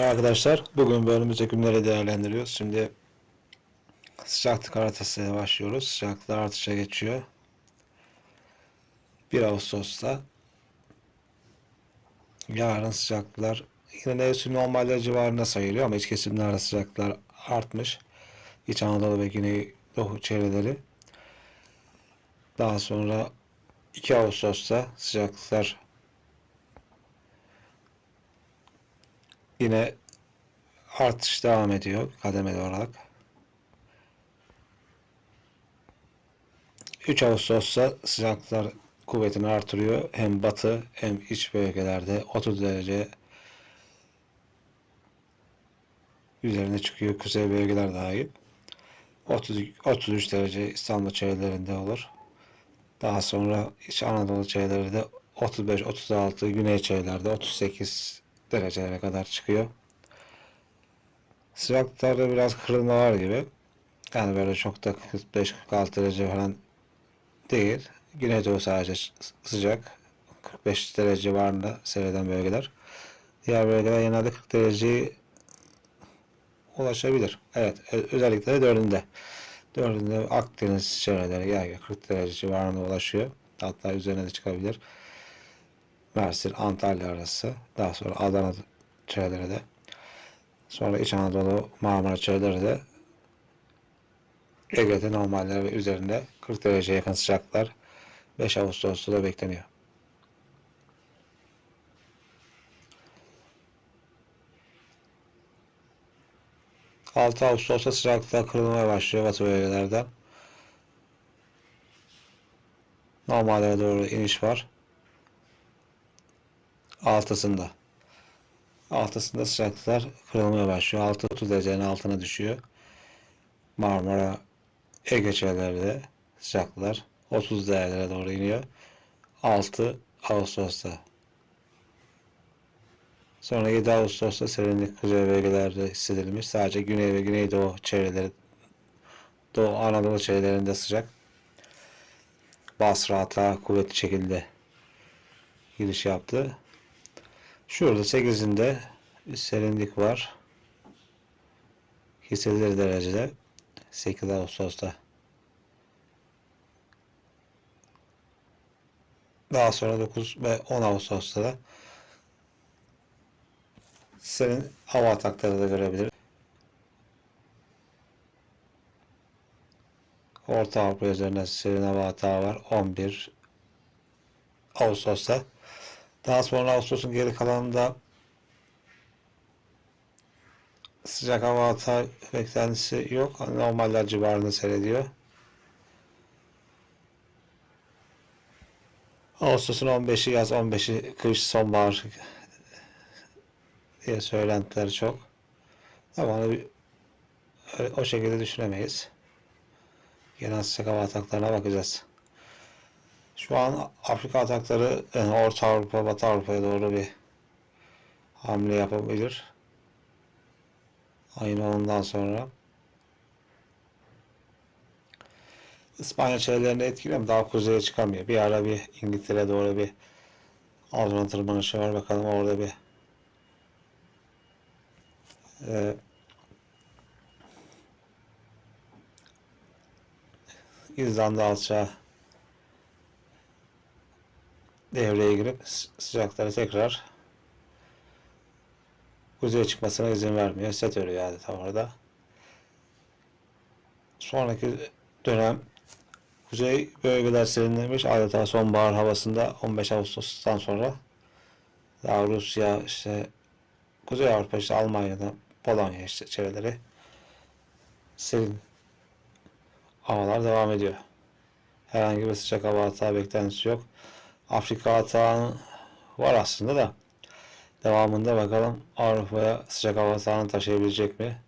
Merhaba arkadaşlar. Bugün bölümümüzde günleri değerlendiriyoruz. Şimdi sıcaklık haritasıyla başlıyoruz. Sıcaklıklar artışa geçiyor. 1 Ağustos'ta yarın sıcaklıklar yine mevsim normaller civarında sayılıyor ama iç kesimlerde sıcaklıklar artmış. İç Anadolu ve Güneydoğu çevreleri. Daha sonra 2 Ağustos'ta sıcaklıklar Yine artış devam ediyor kademeli olarak. 3 Ağustos'ta sıcaklıklar kuvvetini artırıyor. Hem batı hem iç bölgelerde 30 derece üzerine çıkıyor. Kuzey bölgeler dahil. 30, 33 derece İstanbul çevrelerinde olur. Daha sonra İç Anadolu çevrelerinde 35-36, güney çevrelerde 38 derecelere kadar çıkıyor. Sıcaklıklarda biraz kırılma var gibi. Yani böyle çok da 45-46 derece falan değil. Güneydoğu sadece sıcak. 45 derece civarında seyreden bölgeler. Diğer bölgeler genelde 40 dereceye ulaşabilir. Evet, özellikle de dördünde. Dördünde Akdeniz çevreleri yani 40 derece civarında ulaşıyor. Hatta üzerine de çıkabilir. Mersin, Antalya arası. Daha sonra Adana çevreleri de. Sonra İç Anadolu, Marmara çevreleri de Ege'de normaller ve üzerinde 40 dereceye yakın sıcaklar 5 Ağustos'ta da bekleniyor. Altı Ağustos'ta sıcaklıklar kırılmaya başlıyor batı bölgelerden. Normallere doğru iniş var altısında. Altısında sıcaklıklar kırılmaya başlıyor. 6-30 derecenin altına düşüyor. Marmara Ege çevrelerinde sıcaklıklar 30 derecelere doğru iniyor. 6 Ağustos'ta. Sonra 7 Ağustos'ta serinlik kuzey bölgelerde hissedilmiş. Sadece güney ve güneydoğu çevreleri Doğu Anadolu çevrelerinde sıcak. Basra hata kuvvetli şekilde giriş yaptı. Şurada 8'inde serinlik var. Hissedilir derecede 8 Ağustos'ta. Daha sonra 9 ve 10 Ağustos'ta da senin hava atakları da görebilir. Orta Avrupa üzerinde serin hava atağı var. 11 Ağustos'ta. Daha sonra Ağustos'un geri kalanında sıcak hava hata beklentisi yok. Normaller civarında seyrediyor. Ağustos'un 15'i yaz 15'i kış sonbahar diye söylentiler çok. Ama o şekilde düşünemeyiz. Genel sıcak hava ataklarına bakacağız. Şu an Afrika atakları yani Orta Avrupa, Batı Avrupa'ya doğru bir hamle yapabilir. Aynı ondan sonra İspanya çevrelerinde etkiliyor daha kuzeye çıkamıyor. Bir ara bir İngiltere doğru bir Alman tırmanışı var. Bakalım orada bir e, İzlanda alçağı devreye girip sıcakları tekrar kuzeye çıkmasına izin vermiyor. Set örüyor adeta orada. Sonraki dönem kuzey bölgeler serinlemiş. Adeta sonbahar havasında 15 Ağustos'tan sonra daha Rusya işte Kuzey Avrupa işte Almanya'da Polonya işte çevreleri serin havalar devam ediyor. Herhangi bir sıcak hava hata beklentisi yok. Afrika atağını var aslında da devamında bakalım Avrupa'ya sıcak hava atağını taşıyabilecek mi?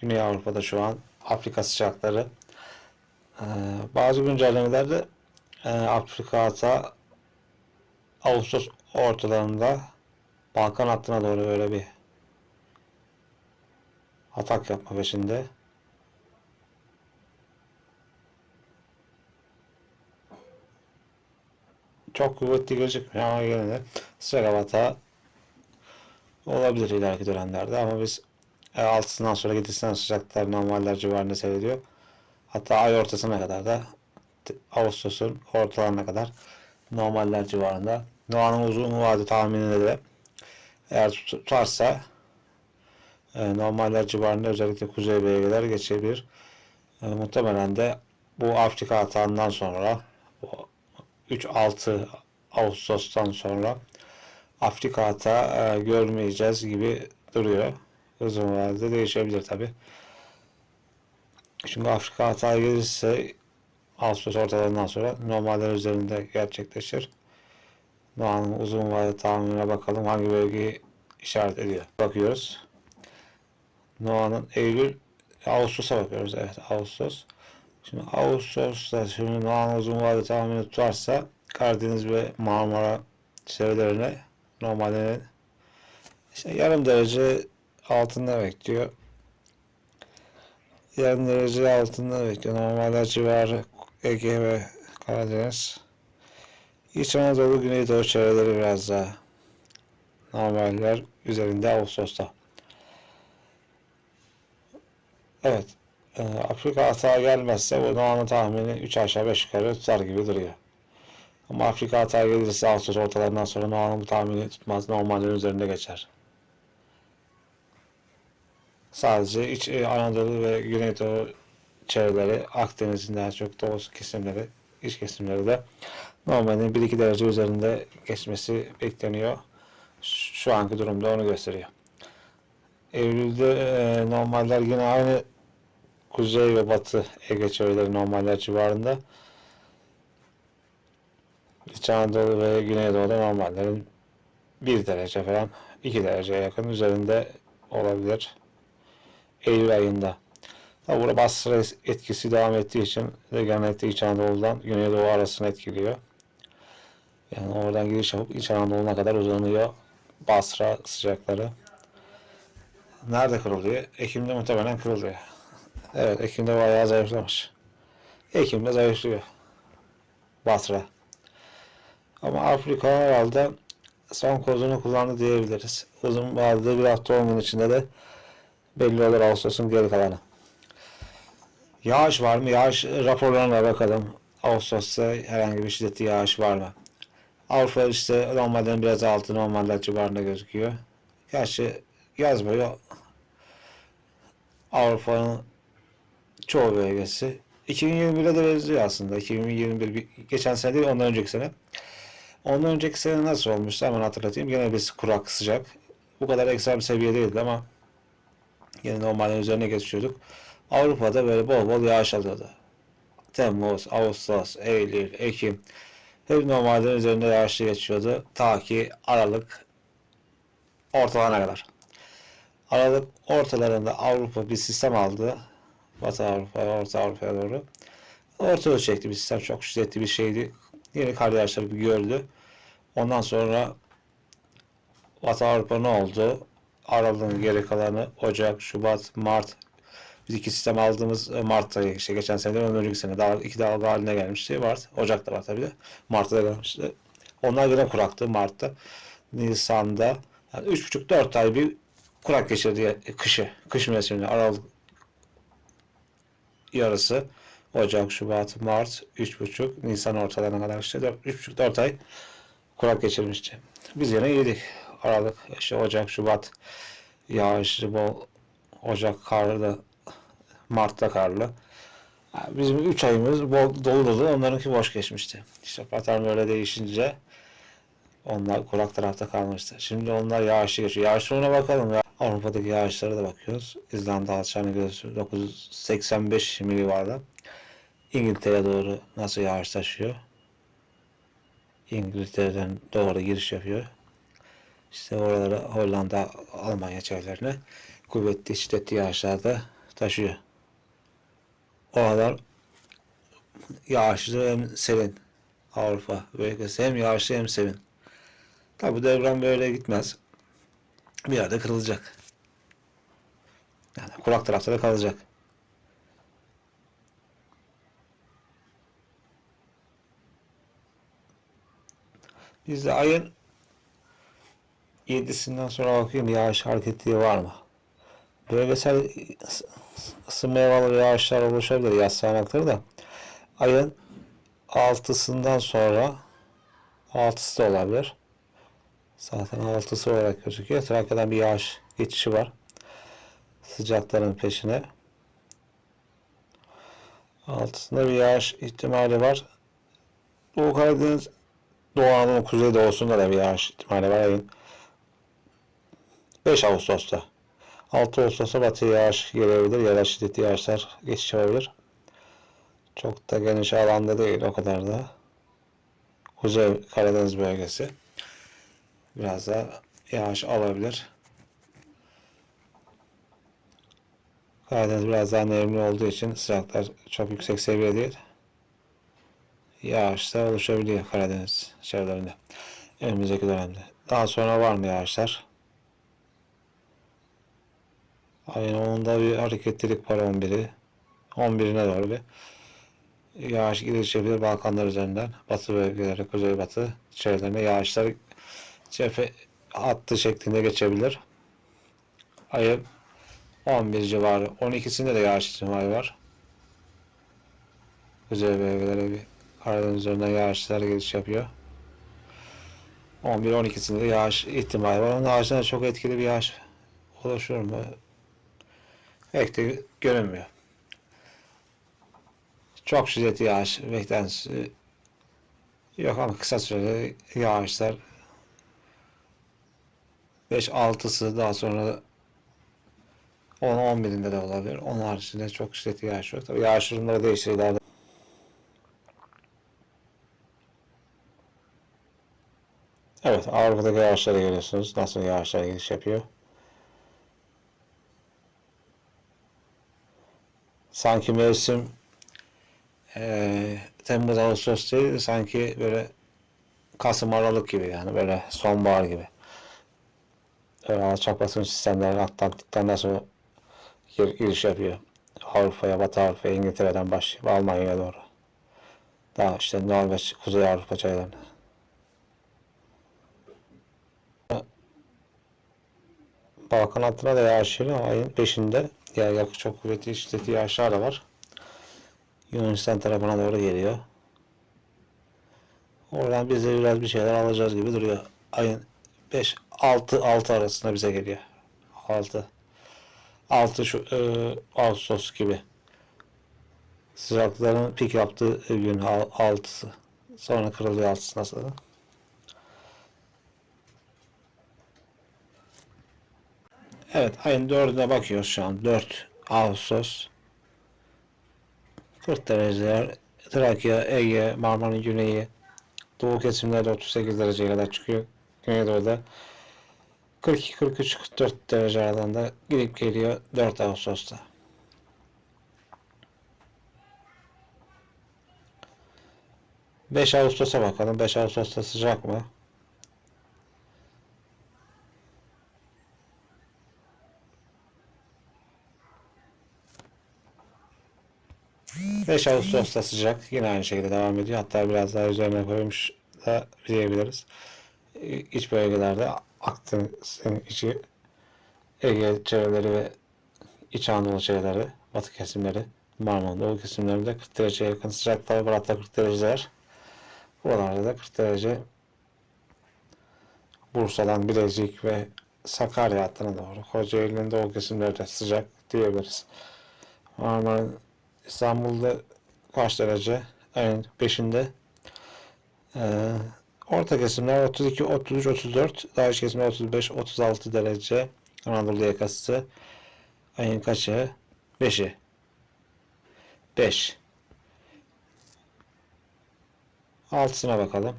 Güney Avrupa'da şu an Afrika sıcakları ee, bazı güncellemelerde e, Afrika atağı Ağustos ortalarında Balkan hattına doğru böyle bir atak yapma peşinde. Çok kuvvetli gözükmüyor ama yine de sıcak olabilir ileriki dönemlerde ama biz e, 6'sından sonra 7'sinden sıcaklıklar normaller civarında seyrediyor. Hatta ay ortasına kadar da Ağustos'un ortalarına kadar normaller civarında. Doğanın uzun vade tahmininde de eğer tut- tutarsa e, normaller civarında özellikle kuzey bölgeler geçebilir. E, muhtemelen de bu Afrika hatanından sonra 3-6 Ağustos'tan sonra Afrika hata e, görmeyeceğiz gibi duruyor. Uzun vadede değişebilir tabi. Çünkü Afrika hata gelirse Ağustos ortalarından sonra normaller üzerinde gerçekleşir. Doğanın uzun vadeli tahminine bakalım hangi bölgeyi işaret ediyor. Bakıyoruz. Noah'nın Eylül, Ağustos'a bakıyoruz. Evet Ağustos. Şimdi Ağustos'ta şimdi Noah'ın uzun vadeli tahmini tutarsa Karadeniz ve Marmara çevrelerine normalde işte yarım derece altında bekliyor. Yarım derece altında bekliyor. Normaller civarı Ege ve Karadeniz. İç Anadolu Güneydoğu çevreleri biraz daha normaller üzerinde Ağustos'ta. Evet. E, Afrika hata gelmezse bu Noah'nın tahmini 3 aşağı 5 yukarı tutar gibi duruyor. Ama Afrika hata gelirse Ağustos ortalarından sonra Noah'nın bu tahmini tutmaz. Normallerin üzerinde geçer. Sadece iç e, Anadolu ve Güneydoğu çevreleri, Akdeniz'in daha çok doğu kesimleri, iç kesimleri de normalin 1-2 derece üzerinde geçmesi bekleniyor. Şu anki durumda onu gösteriyor. Eylül'de e, normaller yine aynı kuzey ve batı Ege çevreleri normaller civarında. İç Anadolu ve Güneydoğu'da normallerin 1 derece falan 2 dereceye yakın üzerinde olabilir. Eylül ayında. Tabi burada Basra etkisi devam ettiği için de genellikle İç Anadolu'dan Güneydoğu arasını etkiliyor. Yani oradan giriş yapıp İç Anadolu'na kadar uzanıyor Basra sıcakları. Nerede kırılıyor? Ekim'de muhtemelen kırılıyor. Evet Ekim'de bayağı zayıflamış. Ekim'de zayıflıyor. Basra. Ama Afrika herhalde son kozunu kullandı diyebiliriz. Uzun vadede bir hafta 10 gün içinde de belli olur Ağustos'un geri kalanı. Yağış var mı? Yağış raporlarına bakalım. Ağustos'ta herhangi bir şiddetli yağış var mı? Avrupa işte normalden biraz altı normaller civarında gözüküyor. Gerçi yaz boyu Avrupa'nın çoğu bölgesi 2021'e de benziyor aslında. 2021 bir- geçen sene değil ondan önceki sene. Ondan önceki sene nasıl olmuştu hemen hatırlatayım. Gene bir kurak sıcak. Bu kadar ekstrem seviye değildi ama yine normalin üzerine geçiyorduk. Avrupa'da böyle bol bol yağış alıyordu. Temmuz, Ağustos, Eylül, Ekim hep normalden üzerinde yağışlı geçiyordu. Ta ki Aralık ortalarına kadar. Aralık ortalarında Avrupa bir sistem aldı. Batı Avrupa, Orta Avrupa'ya doğru. Orta ölçekli bir sistem. Çok şiddetli bir şeydi. Yeni kar yağışları bir gördü. Ondan sonra Batı Avrupa ne oldu? Aralık'ın geri kalanı Ocak, Şubat, Mart biz iki sistem aldığımız e, Mart ayı işte geçen sene ondan önceki sene daha iki dalga haline gelmişti. Mart, Ocak'ta var tabii de. Mart'ta da gelmişti. Onlar yine kuraktı Mart'ta. Nisan'da yani üç buçuk dört ay bir kurak geçirdi kışı. Kış mevsiminde Aralık yarısı Ocak, Şubat, Mart, üç buçuk Nisan ortalarına kadar işte dört, üç buçuk dört ay kurak geçirmişti. Biz yine yedik. Aralık, işte Ocak, Şubat yağışlı bol Ocak karlı, Mart'ta karlı. Bizim 3 ayımız bol, dolu dolu, onlarınki boş geçmişti. İşte patern böyle değişince onlar kurak tarafta kalmıştı. Şimdi onlar yağışlı geçiyor. Yağışlarına bakalım. Avrupa'daki yağışlara da bakıyoruz. İzlanda alçağını gözü 985 milivarda. İngiltere'ye doğru nasıl yağış taşıyor? İngiltere'den doğru giriş yapıyor. İşte oralara Hollanda, Almanya çevrelerine kuvvetli şiddetli yağışlarda taşıyor. O kadar yağışlı hem serin Avrupa bölgesi hem yağışlı hem serin. Tabi devran böyle gitmez. Bir yerde kırılacak. Yani kurak tarafta da kalacak. Biz de ayın 7'sinden sonra bakayım yağış hareketliği var mı? Bölgesel ıs- ısınmaya bağlı yağışlar oluşabilir yaz sağanakları da. Ayın 6'sından sonra 6'sı da olabilir. Zaten 6'sı olarak gözüküyor. Trakya'dan bir yağış geçişi var. Sıcakların peşine. 6'sında bir yağış ihtimali var. Doğu Karadeniz, Doğu Anadolu Kuzeydoğu'sunda da bir yağış ihtimali var ayın 5 Ağustos'ta. 6 Ağustos'ta batı yağış gelebilir ya da şiddetli yağışlar geçiş yapabilir. Çok da geniş alanda değil o kadar da. Kuzey Karadeniz bölgesi. Biraz da yağış alabilir. Karadeniz biraz daha nemli olduğu için sıcaklar çok yüksek seviye değil. Yağışlar oluşabiliyor Karadeniz çevrelerinde. Önümüzdeki dönemde. Daha sonra var mı yağışlar? Ayın 10'unda bir hareketlilik var 11'i. 11'ine doğru bir yağış gelişebilir Balkanlar üzerinden. Batı bölgeleri, kuzeybatı çevrelerine yağışlar cephe hattı şeklinde geçebilir. Ayın 11 civarı. 12'sinde de yağış ihtimali var. Kuzey bölgelere bir Karadeniz üzerinden yağışlar geliş yapıyor. 11-12'sinde de yağış ihtimali var. Onun haricinde çok etkili bir yağış oluşur mu? Pek de görünmüyor. Çok şiddetli yağış beklentisi yok ama kısa süreli yağışlar 5-6'sı daha sonra 10-11'inde de olabilir. Onun haricinde çok şiddetli yağış yok. Tabii yağış durumları değişir ileride. Evet, Avrupa'daki yağışları görüyorsunuz. Nasıl yağışlar giriş yapıyor. Sanki mevsim eee Temmuz Ağustos değil, sanki böyle Kasım Aralık gibi yani böyle sonbahar gibi. Öyle alçak basınç sistemleri Atlantik'ten nasıl gir- giriş yapıyor. Avrupa'ya, Batı Avrupa'ya, İngiltere'den başlayıp Almanya'ya doğru. Daha işte Norveç, Kuzey Avrupa çaylarına. Balkan hattına da yağış geliyor ama ayın peşinde yani yakıt çok kuvvetli şiddetli yağışlar da var. Yunanistan tarafına doğru geliyor. Oradan biz biraz bir şeyler alacağız gibi duruyor. Ayın 5 6 6 arasında bize geliyor. 6 6 şu e, Ağustos gibi. Sıcakların pik yaptığı gün 6'sı. Sonra kırılıyor 6'sı nasıl? Evet ayın 4'üne bakıyoruz şu an. 4 Ağustos. 40 dereceler. Trakya, Ege, Marmara'nın güneyi. Doğu kesimlerde 38 dereceye kadar çıkıyor. Güneydoğu'da 42, 43, 44 derece aralığında gidip geliyor 4 Ağustos'ta. Beş Ağustos'a bakalım. 5 Ağustos'ta sıcak mı? 5 Ağustos'ta sıcak. Yine aynı şekilde devam ediyor. Hatta biraz daha üzerine koymuş da diyebiliriz. Ee, İç bölgelerde Akdeniz'in içi Ege çevreleri ve İç Anadolu çevreleri, batı kesimleri, Marmara Doğu kesimlerinde 40 dereceye yakın sıcaklıklar var. Hatta 40 dereceler. Buralarda da 40 derece Bursa'dan Bilecik ve Sakarya hattına doğru. Kocaeli'nin doğu kesimlerde sıcak diyebiliriz. Marmara'nın İstanbul'da kaç derece? Ayın 5'inde. Ee, orta kesimler 32, 33, 34. Daha iç kesimler 35, 36 derece. Anadolu yakası. Ayın kaçı? 5'i. 5. Altısına bakalım.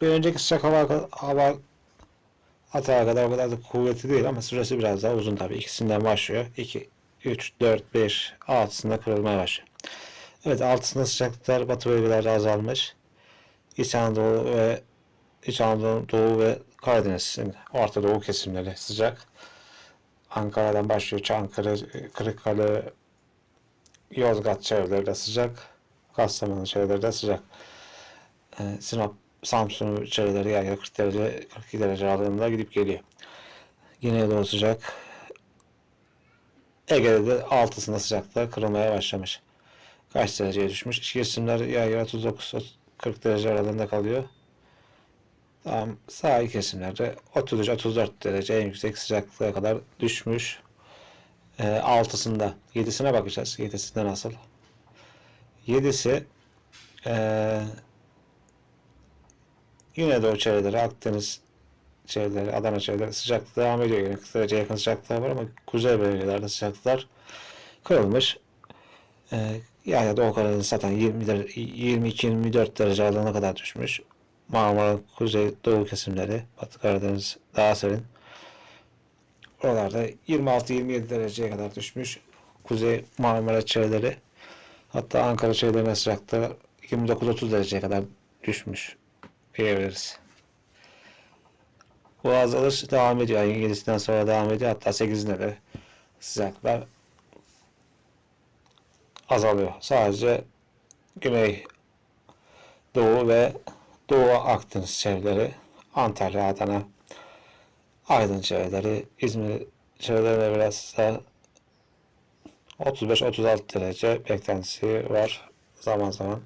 Bir önceki sıcak hava, hava Atağa kadar o kadar da kuvvetli değil ama süresi biraz daha uzun tabii. İkisinden başlıyor. 2, 3, 4, 5, 6'sında kırılmaya başlıyor. Evet altısında sıcaklıklar batı bölgelerde azalmış. İç Anadolu ve İç Anadolu, Doğu ve Karadeniz'in Orta Doğu kesimleri sıcak. Ankara'dan başlıyor. Çankırı, Kırıkkale, Yozgat çevreleri de sıcak. Kastamonu çevreleri de sıcak. Ee, Sinop, Samsun çevreleri yani 40 derece, 42 derece aralığında gidip geliyor. Yine doğu sıcak. Ege'de de altısında sıcaklığı kırılmaya başlamış. Kaç dereceye düşmüş? İç kesimler yağ 39 40 derece aralığında kalıyor. Tamam, sahil kesimlerde 33-34 derece en yüksek sıcaklığa kadar düşmüş. Ee, altısında, yedisine bakacağız. Yedisinde nasıl? Yedisi ee, yine de o çevreleri Akdeniz çevreleri, Adana çevreleri sıcaklık devam ediyor. Yani 40 dereceye yakın sıcaklıklar var ama kuzey bölgelerde sıcaklıklar kırılmış. Ee, yani Doğu Karadeniz zaten 20 derece- 22-24 derece aralığına kadar düşmüş. Marmara, Kuzey, Doğu kesimleri, Batı Karadeniz daha serin. Oralarda 26-27 dereceye kadar düşmüş. Kuzey Marmara çevreleri hatta Ankara çevrelerine sıcaklığı 29-30 dereceye kadar düşmüş diyebiliriz. Bu azalış devam ediyor. Ayın 7'sinden sonra devam ediyor. Hatta 8'inde de sıcaklar azalıyor. Sadece Güney Doğu ve Doğu Akdeniz çevreleri, Antalya, Adana, Aydın çevreleri, İzmir çevrelerine biraz da 35-36 derece beklentisi var zaman zaman.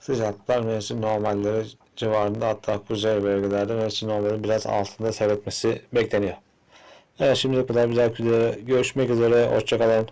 Sıcaklıklar mevsim normalleri civarında hatta kuzey bölgelerde mevsim normallerinin biraz altında seyretmesi bekleniyor. Evet şimdilik kadar güzel videoda görüşmek üzere. Hoşçakalın.